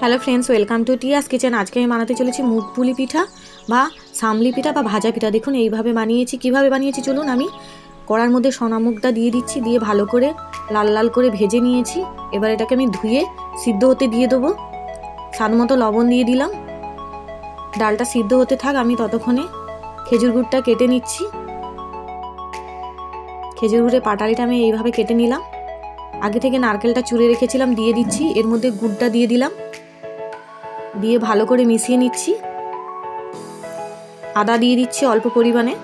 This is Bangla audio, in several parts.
Hello friends welcome to Tia's kitchen আজকে আমি বানাতে চলেছি মুগ পুলি পিঠা বা সামলি পিঠা বা ভাজা পিঠা। দেখুন, এইভাবে বানিয়েছি। কীভাবে বানিয়েছি চলুন, আমি কড়ার মধ্যে সোনা মুগটা দিয়ে দিচ্ছি, দিয়ে ভালো করে লাল লাল করে ভেজে নিয়েছি। এবার এটাকে আমি ধুয়ে সিদ্ধ হতে দিয়ে দেবো। স্বাদ মতো লবণ দিয়ে দিলাম। ডালটা সিদ্ধ হতে থাক, আমি ততক্ষণে খেজুর গুড়টা কেটে নিচ্ছি। খেজুর গুড়ের পাটালিটা আমি এইভাবে কেটে নিলাম। আগে থেকে নারকেলটা চুড়ে রেখেছিলাম, দিয়ে দিচ্ছি। এর মধ্যে গুড়টা দিয়ে দিলাম। দিয়ে ভালো করে মিশিয়ে নিচ্ছি। আদা দিয়ে দিচ্ছি অল্প পরিমাণে।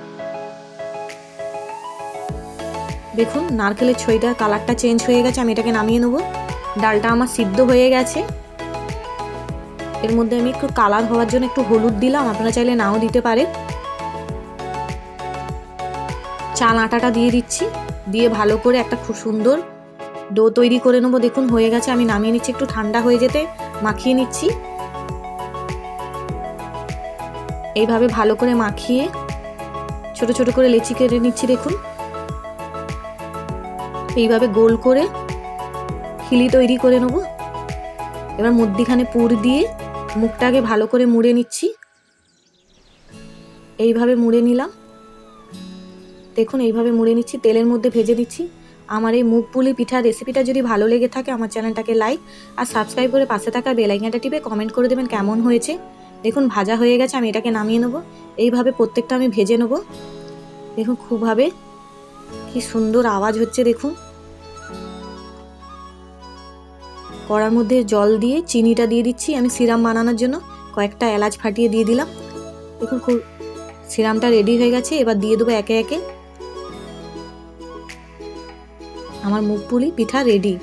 দেখুন, নারকেলের ছইটা কালারটা চেঞ্জ হয়ে গেছে, আমি এটাকে নামিয়ে নেব। ডালটা আমার সিদ্ধ হয়ে গেছে। এর মধ্যে আমি একটু কালার হওয়ার জন্য একটু হলুদ দিলাম, আপনারা চাইলে নাও দিতে পারে চাল আটাটা দিয়ে দিচ্ছি, দিয়ে ভালো করে একটা খুব সুন্দর ডো তৈরি করে নেব। দেখুন, হয়ে গেছে, আমি নামিয়ে নিচ্ছি, একটু ঠান্ডা হয়ে যেতে মাখিয়ে নিচ্ছি। এইভাবে ভালো করে মাখিয়ে ছোট ছোট করে লেচি কেটে নিচ্ছি দেখুন। এইভাবে গোল করে খিলি তৈরি করে নেব। এবার মধ্যিখানে পুর দিয়ে মুখটাকে ভালো করে মুড়ে নিচ্ছি। এইভাবে মুড়ে নিলাম। দেখুন, এইভাবে মুড়ে নিচ্ছি, তেলের মধ্যে ভেজে দিচ্ছি আমার এই মুখ পুলি পিঠার রেসিপিটা যদি ভালো লেগে থাকে, আমার চ্যানেলটাকে লাইক আর সাবস্ক্রাইব করে পাশে থাকা বেলাইকানটা টিপে কমেন্ট করে দেবেন কেমন হয়েছে। দেখুন, ভাজা হয়ে গেছে, আমি এটাকে নামিয়ে নেব। এইভাবে প্রত্যেকটা আমি ভেজে নেব। দেখুন, খুবভাবে কি সুন্দর আওয়াজ হচ্ছে, দেখুন। কড়ার মধ্যে জল দিয়ে চিনিটা দিয়ে দিচ্ছি, আমি সিরাম বানানোর জন্য। কয়েকটা এলাচ ফাটিয়ে দিয়ে দিলাম। দেখুন, খুব সিরামটা রেডি হয়ে গেছে, এবার দিয়ে দেবো একে একে। আমার মুখ পুলি পিঠা রেডি।